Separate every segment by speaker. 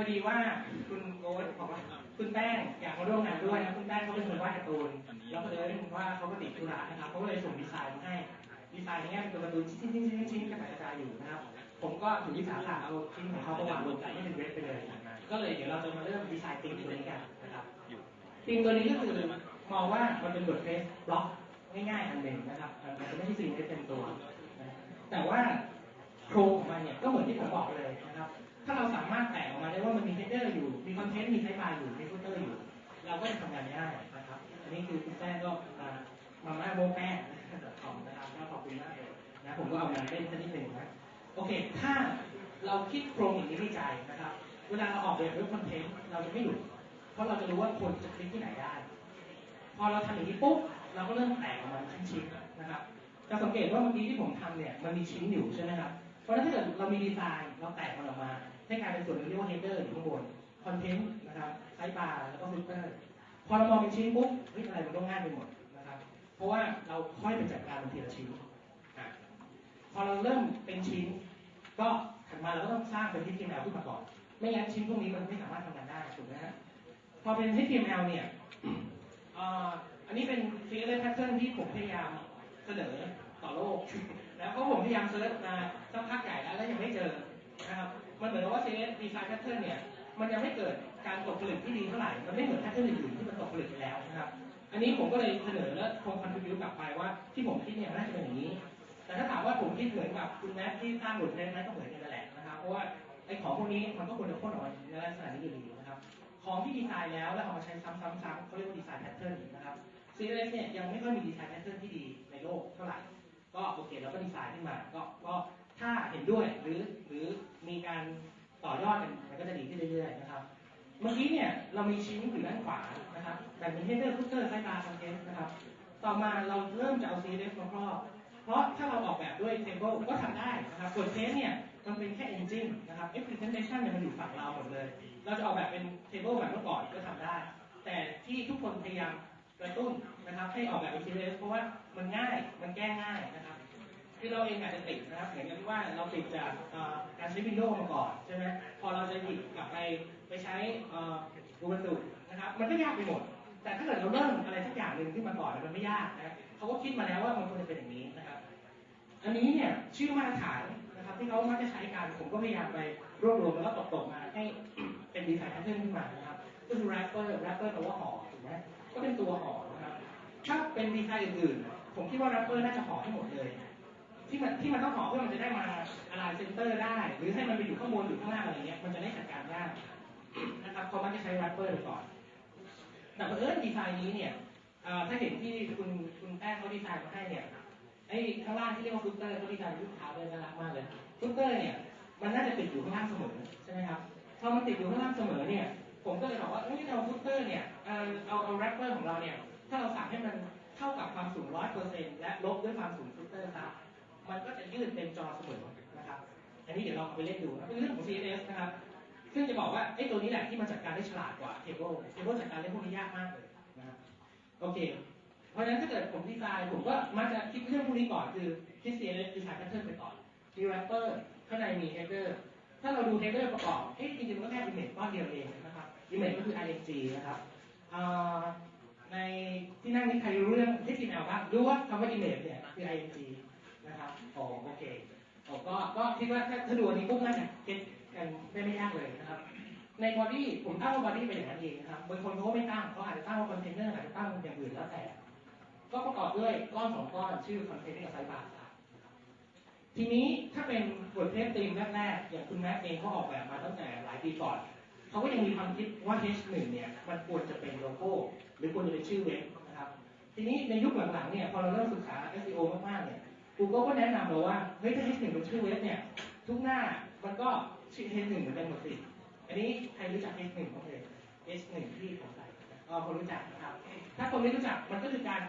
Speaker 1: พอดีว่าคุณโอ๊ตบอกว่าคุณแป้งอยากมาร่วมงานด้วยนะคุณแป้งเขาเป็นคนวาดการ์ตูนแล้วก็เลยผมว่าเขาก็ติดธุระนะครับเขาก็เลยส่งดีไซน์มาให้ดีไซน์เนี้ยเป็นตัการ์ตูนชิ้นชิ้นชิ้ชิ้นกระจายกระจายอยู่นะครับผมก็ถูกที่สาขาเอาชิ้นของเขาประวางลงไม่เป็นเวทไปเลย ก็เลยเดี๋ยวเราจะมาเริ่มดีไซน์ตีงตัวนี้กันนะครับตีงตัวนี้ก็คือมองว่ามันเป็นบทเฟสบล็อกง่ายๆอันหนึ่งนะครับมันจะไม่ใช่สิ่งที่เป็นตัว แต่ว่าโครงของมันเนี่ยก็เหมือนที่ผมบอกเลยนะครับ ถ้าเราสามารถแตกออกมาได้ว่ามันมีเฮดเดอร์อยู่ มีคอนเทนต์ มีไทป์ไลน์อยู่ มีฟุตเตอร์อยู่ เราก็จะทำงานได้นะครับ อันนี้คือคุณแป้งก็มามาม่าโบแป้งขอบนะครับก็ขอบคุณมากเลยนะผมก็เอามาเล่นสักนิดหนึ่งนะ โอเค ถ้าเราคิดโครงอย่างนี้ในใจนะครับ เวลาเราออกแบบเว็บคอนเทนต์เราจะไม่หลุด เพราะเราจะรู้ว่าคนจะคลิกที่ไหนได้ พอเราทำอย่างนี้ปุ๊บ เราก็เริ่มแตกออกมาเป็นชิ้นๆนะครับ จะสังเกตว่าเมื่อกี้ที่ผมทำเนี่ย มันมีชิ้นอยู่ใช่ไหมครับ เพราะฉะนั้นถ้าเกิดเรามีดีไซน์ เราแตกมันออกมา ให้กลายเป็นส่วนหนึ่งเรียกว่า header อยู่ข้างบนคอนเทนต์นะครับไซต์บาร์แล้วก็ฟิลเตอร์พอเรามองเป็นชิ้นปุ๊บเฮ้ยอะไรมันก็ง่ายไปหมดนะครับ เพราะว่าเราค่อยไปจัดการมันทีละชิ้นพอเราเริ่มเป็นชิ้น ก็ถัดมาเราก็ต้องสร้างเป็น HTML ขึ้นมาก่อน ไม่งั้นชิ้นพวกนี้มันไม่สามารถทำงานได้ถูกไหมฮะพอเป็น HTML เนี่ยอันนี้เป็น CSS pattern ที่ผมพยายามเสนอต่อโลก แล้วก็ผมพยายามเซิร์ชมาสักพักใหญ่แล้วแล้วยังไม่เจอ นะครับมันเหมือนกับว่า CSS design pattern เนี่ยมันยังไม่เกิดการตกผลึกที่ดีเท่าไหร่มันไม่เหมือน pattern อื่นๆที่มันตกผลึกไปแล้วนะครับอันนี้ผมก็เลยเสนอและคงคอนทิบิวกลับไปว่าที่ผมคิดเนี่ยน่าจะเป็นอย่างนี้ แต่ถ้าถามว่าผมคิดเหมือนกับคุณแม็กที่สร้างหลุดเทนนั้นก็เหมือนกันแหละนะครับเพราะว่าไอ้ของพวกนี้มันก็ควรจะพ่นออกมาในลักษณะนี้อยู่ดีนะครับของที่ดีไซน์แล้วแล้วเอามาใช้ซ้ำๆๆเขาเรียกว่าดีไซน์แพทเทิร์นนะครับ CSS เนี่ยยังไม่ค่อยมีดีไซน์แพทเทิร์นที่ดีในโลกเท่าไหร่ ก็โอเคเราก็ดีไซน์ขึ้นมาก็ก็ถ้าเห็นด้วยหรือหรือ การต่อยอดกันมันก็จะดีขึ้นเรื่อยๆนะครับ เมื่อกี้เนี่ยเรามีชิ้นอยู่ด้านขวานะครับแบ่งเป็น header footer ไซต์บาร์ content นะครับ ต่อมาเราเริ่มจะเอา CSS มาครอบ เพราะถ้าเราออกแบบด้วย table ก็ทำได้นะครับส่วน test เนี่ยมันเป็นแค่ engine นะครับ representation เนี่ยมันอยู่ฝั่งเราหมดเลย เราจะออกแบบเป็น table แบบเมื่อก่อนก็ทำได้ แต่ที่ทุกคนพยายามกระตุ้นนะครับให้ออกแบบเป็น CSS เพราะว่ามันง่ายมันแก้ง่ายนะครับ คือเราเองอาจจะติดนะครับเหมือนกับที่ว่าเราติดจากการใช้ Windows มาก่อนใช่ไหมพอเราจะหยิบกลับไปไปใช้อูบันตุนะครับ มันก็ยากไปหมด แต่ถ้าเกิดเราเริ่มอะไรสักอย่างหนึ่งขึ้นมาก่อนมันไม่ยากนะเขาก็คิดมาแล้วว่ามันควรจะเป็นอย่างนี้นะครับ อันนี้เนี่ยชื่อมาตรฐานนะครับ ที่เขามักจะใช้กันผมก็พยายามไปรวบรวมแล้วก็ตกๆมาให้เป็นดีไซน์แพทเทิร์นขึ้นมานะครับก็คือ wrapper wrapper แปลว่าห่อถูกไหมก็เป็นตัวห่อนะครับถ้าเป็นดีไซน์อื่นๆผมคิดว่า wrapper น่าจะห่อให้หมดเลย ที่มันที่มันต้องห่อเพื่อมันจะได้มาอะไรเซนเตอร์ได้ หรือให้มันไปอยู่ข้างบนหรือข้างล่างอะไรเงี้ยมันจะได้จัดการยากนะครับเขามักจะใช้ wrapper ไปก่อน แต่เผอิญดีไซน์นี้เนี่ยถ้าเห็นที่คุณคุณแป้งเขาดีไซน์มาให้เนี่ยไอ้ข้างล่างที่เรียกว่าฟุตเตอร์เขาดีไซน์เป็นรูปเท้าเลยน่ารักมากเลยฟุตเตอร์เนี่ยมันน่าจะติดอยู่ข้างล่างเสมอใช่ไหมครับพอมันติดอยู่ข้างล่างเสมอเนี่ย ผมก็เลยบอกว่าเอ้ยเราฟุตเตอร์เนี่ยเอาเอาเอาแรปเปอร์ของเราเนี่ยถ้าเราสั่งให้มันเท่ากับความสูงร้อยเปอร์เซ็นต์และลบด้วยความสูง มันก็จะยืดเต็มจอเสมอนะครับ อันนี้เดี๋ยวเราไปเล่นดูนะเป็นเรื่องของ CSS นะครับ ซึ่งจะบอกว่าไอ้ตัวนี้แหละที่มันจัดการได้ฉลาดกว่า Table Table จัดการเรื่องพวกนี้ยากมากเลยนะครับโอเค เพราะฉะนั้นถ้าเกิดผมดีไซน์ผมก็มักจะคิดเรื่องพวกนี้ก่อนคือคิด CSS ดีไซน์แพทเทิร์นไปก่อนมี wrapper ข้างในมี header ถ้าเราดู header ประกอบเอ๊ะจริงๆมันก็แค่ image ก้อนเดียวเองนะครับ image ก็คือ ing นะครับในที่นั่งนี้ใครรู้เรื่อง HTML บ้างรู้ว่าคำว่า image เนี่ยคือ ing นะครับอ๋อโอเคอ๋อก็ก็คิดว่าถ้าดูอันนี้ปุ๊บน่าจะเก็ตกันได้ไม่ยากเลยนะครับ ในบอดี้ผมตั้งว่าบอดี้เป็นอย่างนั้นเองนะครับบางคนเขาก็ไม่ตั้งเขาอาจจะตั้งว่าคอนเทนเนอร์อาจจะตั้งอย่างอื่นแล้วแต่ก็ประกอบด้วยก้อนสองก้อนชื่อคอนเทนเนอร์กับไซบาร์ครับทีนี้ถ้าเป็นบทเทสตีมแรกๆอย่างคุณแม็กเองเขาออกแบบมาตั้งแต่หลายปีก่อน เขาก็ยังมีความคิดว่า H1 เนี่ยมันควรจะเป็นโลโก้ หรือควรจะเป็นชื่อเว็บนะครับ ทีนี้ในยุคหลังๆเนี่ยพอเราเริ่มศึกษา SEO มากๆเนี่ย Google ก็แนะนำเราว่า เฮ้ยถ้า H1 เป็นชื่อเว็บเนี่ย ทุกหน้ามันก็ชื่อ H1 เหมือนกันหมดสิ อันนี้ใครรู้จัก H1 บ้างเลย H1 ที่ผมใส่นะอ๋อคนรู้จักนะครับ ถ้าคนไม่รู้จักมันก็คือการ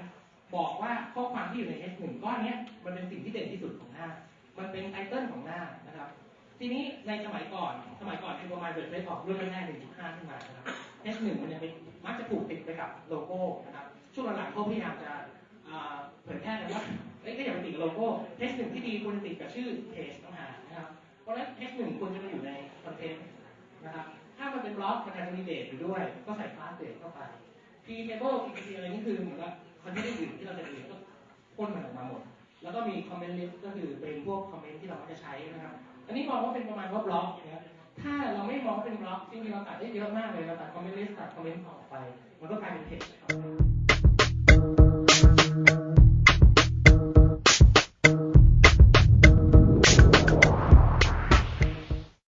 Speaker 1: บอกว่าข้อความที่อยู่ใน H1 ก้อนเนี้ยมันเป็นสิ่งที่เด่นที่สุดของหน้า มันเป็นไตเติลของหน้านะครับ ทีนี้ในสมัยก่อน สมัยก่อนคือประมาณเบิร์ดเฟสออกรุ่นแรกๆ1.5ขึ้นมานะครับ H1 มันยังเป็นมักจะผูกติดไปกับโลโก้นะครับ ช่วงหลังๆเขาพยายามจะอ่าเผยแพร่กันว่าเอ้ยก็ อย่าไปติดกับโลโก้ H1 ที่ดีควรจะติดกับชื่อเพจต่างหากนะครับ เพราะฉะนั้น H1 ควรจะมาอยู่ในคอนเทนต์นะครับ ถ้ามันเป็นบล็อกมันอาจจะมีเดทอยู่ด้วย ก็ใส่คลาสเดทเข้าไป H P table PPT อะไรนี่คือเหมือนกับคอนเทนต์อื่นที่เราจะเรียนก็พ่นมันออกมาหมด แล้วก็มี comment list ก็คือเป็นพวกคอมเมนต์ที่เราจะใช้นะครับ อันนี้มองว่าเป็นประมาณว่าบล็อกนะครับถ้าเราไม่มองว่าเป็นบล็อกจริงๆเราตัดได้เยอะมากเลยเราตัดคอมเมนต์ลิสต์ตัดคอมเมนต์ออกไป มันก็กลายเป็นเพจ